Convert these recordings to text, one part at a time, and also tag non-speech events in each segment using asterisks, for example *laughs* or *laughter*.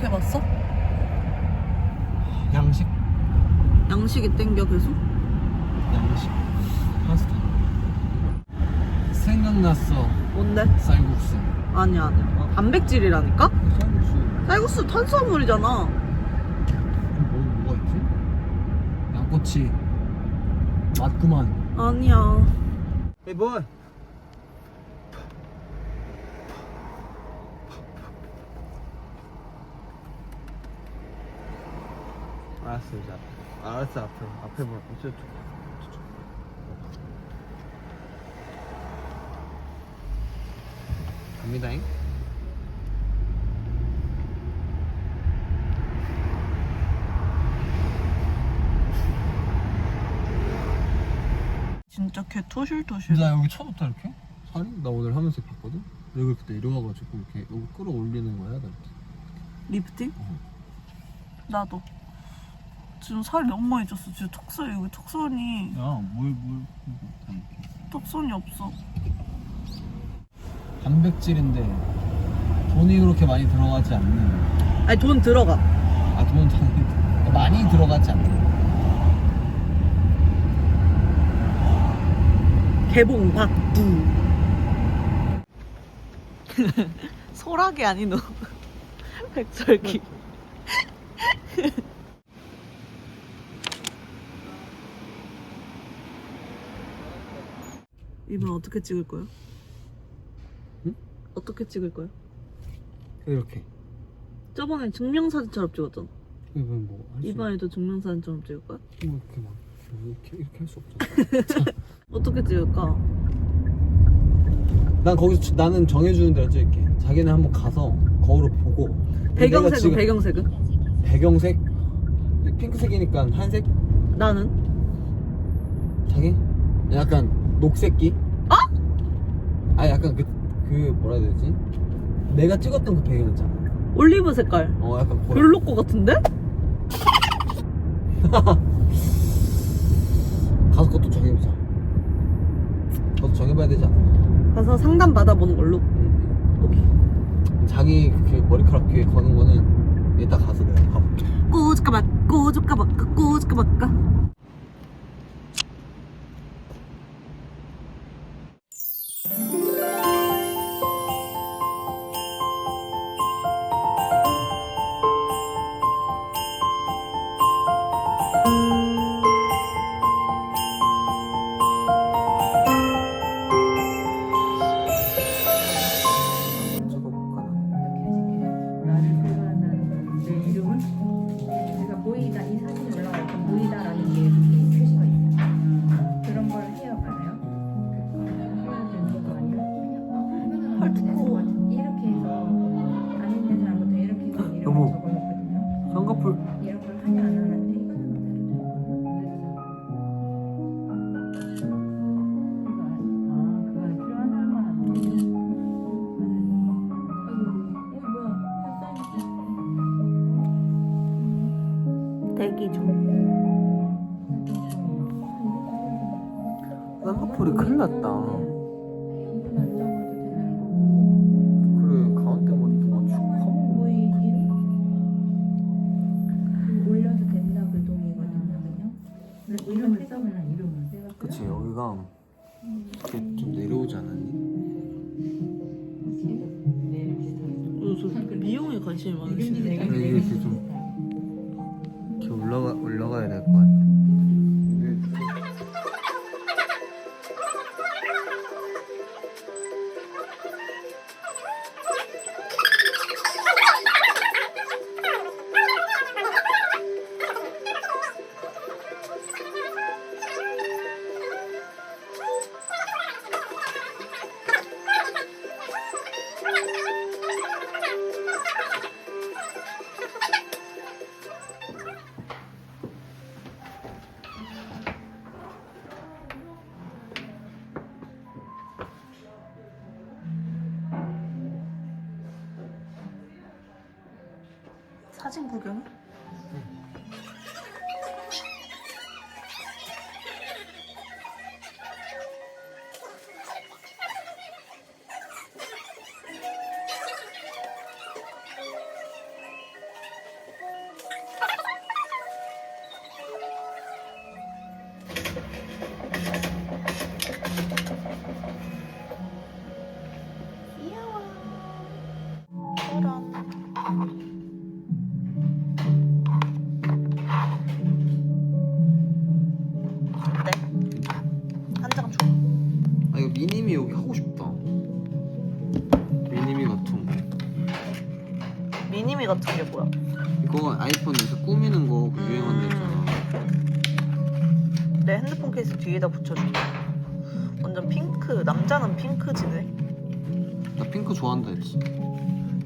생각해봤어? 양식? 양식이 땡겨 계속? 양식. 파스타. 생각났어. 뭔데? 쌀국수. 아니야 아니야. 단백질이라니까? 쌀국수. 쌀국수 탄수화물이잖아. 뭐, 뭐가 있지? 양꼬치. 맞구만. 아니야. Hey boy 알았어 이제 알았어 앞에 앞에 봐 저쪽 저쪽 갑니다잉? 진짜 개 토실토실. 나 여기 처음부터 이렇게? 살이 나 오늘 하면서 봤거든? 여기 이렇게 내려와가지고 이렇게 여기 끌어올리는 거야 나 이렇게 리프팅? 나도 지금 살이 너무 많이 쪘어 지금 턱선 여기 턱선이. 야뭘뭘 턱선이 없어. 단백질인데 돈이 그렇게 많이 들어가지 않는. 아니 돈 들어가. 아돈 *laughs* 당연히 많이 들어가지 않는. 개봉 박두 *laughs* 소라게 아니노? *laughs* 백설기 이번 어떻게 찍을 거야? 응? 어떻게 찍을 거야? 이렇게 저번에 증명사진처럼 찍었잖아 이번 뭐할수 이번에도 증명사진처럼 찍을 거야? 뭐 이렇게 막 이렇게 이렇게 할 수 없잖아 *laughs* 어떻게 찍을까? 난 거기서 주- 나는 정해주는 대로 찍을게 자기는 한번 가서 거울을 보고 배경색은 지금 배경색은? 배경색 핑크색이니까 한색 나는? 자기 약간 녹색기? 어? 아 약간 그, 그 뭐라 해야 되지? 내가 찍었던 그 배경 있잖아. 올리브 색깔. 어 약간 그런 별로 것 같은데? *laughs* 가서 그것도 정해보자. 그것도 정해봐야 되지 않아? 가서 상담 받아보는 걸로? 응. 오케이. 자기 그 머리카락 뒤에 거는 거는 이따 가서 내가 봐볼게. 말까 꼬줄까 말까 찍어 쌍꺼풀이 큰일 났다 이건 안 적어도 되는 거. 그래 가운데 머리 좀 맞추고 거의 이렇게 올려도 된다 그 동이거든요, 그냥. 이름을 써보나 이름을. 내가 그치 여기가 이렇게 좀 내려오지 않았니? 요즘 미용에 관심이 많으시네 그래 이게 이렇게 좀 이렇게 올라가 올라가야 될 것 같아. 사진 구경? 응. 귀여워. 그럼. 미니미 같은 게 뭐야? 이거 아이폰 요새 꾸미는 거그 음. 유행한다 했잖아 내 핸드폰 케이스 뒤에다 붙여줄게. 완전 핑크. 남자는 핑크지네. 나 핑크 좋아한다 했지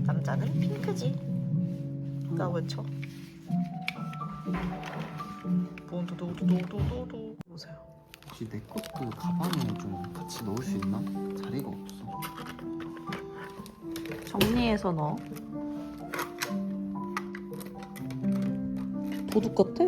남자는 핑크지. 나 외쳐. 도도도도도도도. 보세요. 혹시 내 것도 가방에 좀 같이 넣을 수 있나? 자리가 없어 정리해서 넣어. 도둑 같아.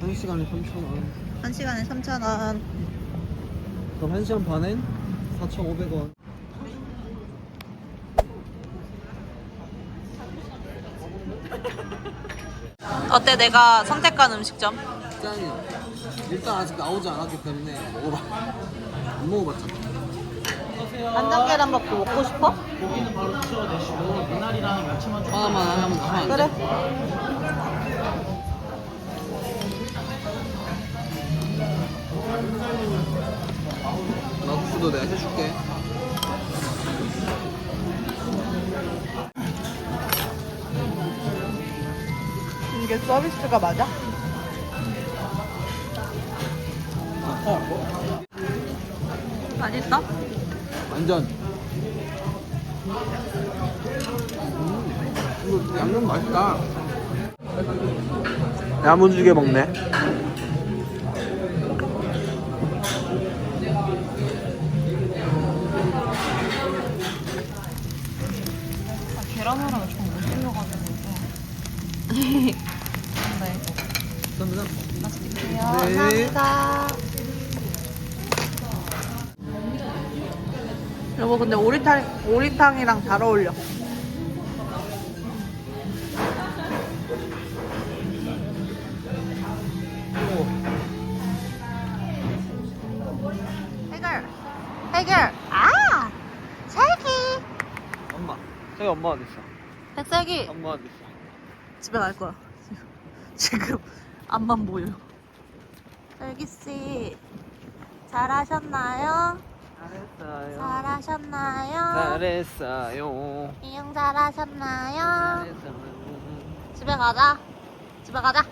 한 시간에 3,000원 한 시간에 3,000원. 그럼 한 시간 반엔 4,500원 어때 내가 선택한 음식점? 짠이야 일단 아직 나오지 않았기 때문에 먹어봐 안 먹어봤잖아 간장 계란밥도 먹고 싶어? 하나만 하면 하면 안 그래. 돼? 막국수도 내가 해줄게 이게 서비스가 맞아? 맛있어? 완전. 음, 이거 양념 맛있다. 야무지게 먹네 여보 근데 오리탕 오리탕이랑 잘 어울려. 해결 해결 아 살기 엄마 저기 엄마 어디 있어? 백살기 엄마 어디 있어? 집에 갈 거야 지금 *laughs* 앞만 보여 살기 씨 잘하셨나요? 잘했어요 잘하셨나요? 잘했어요 이용 잘하셨나요? 잘했어요 집에 가자. 집에 가자.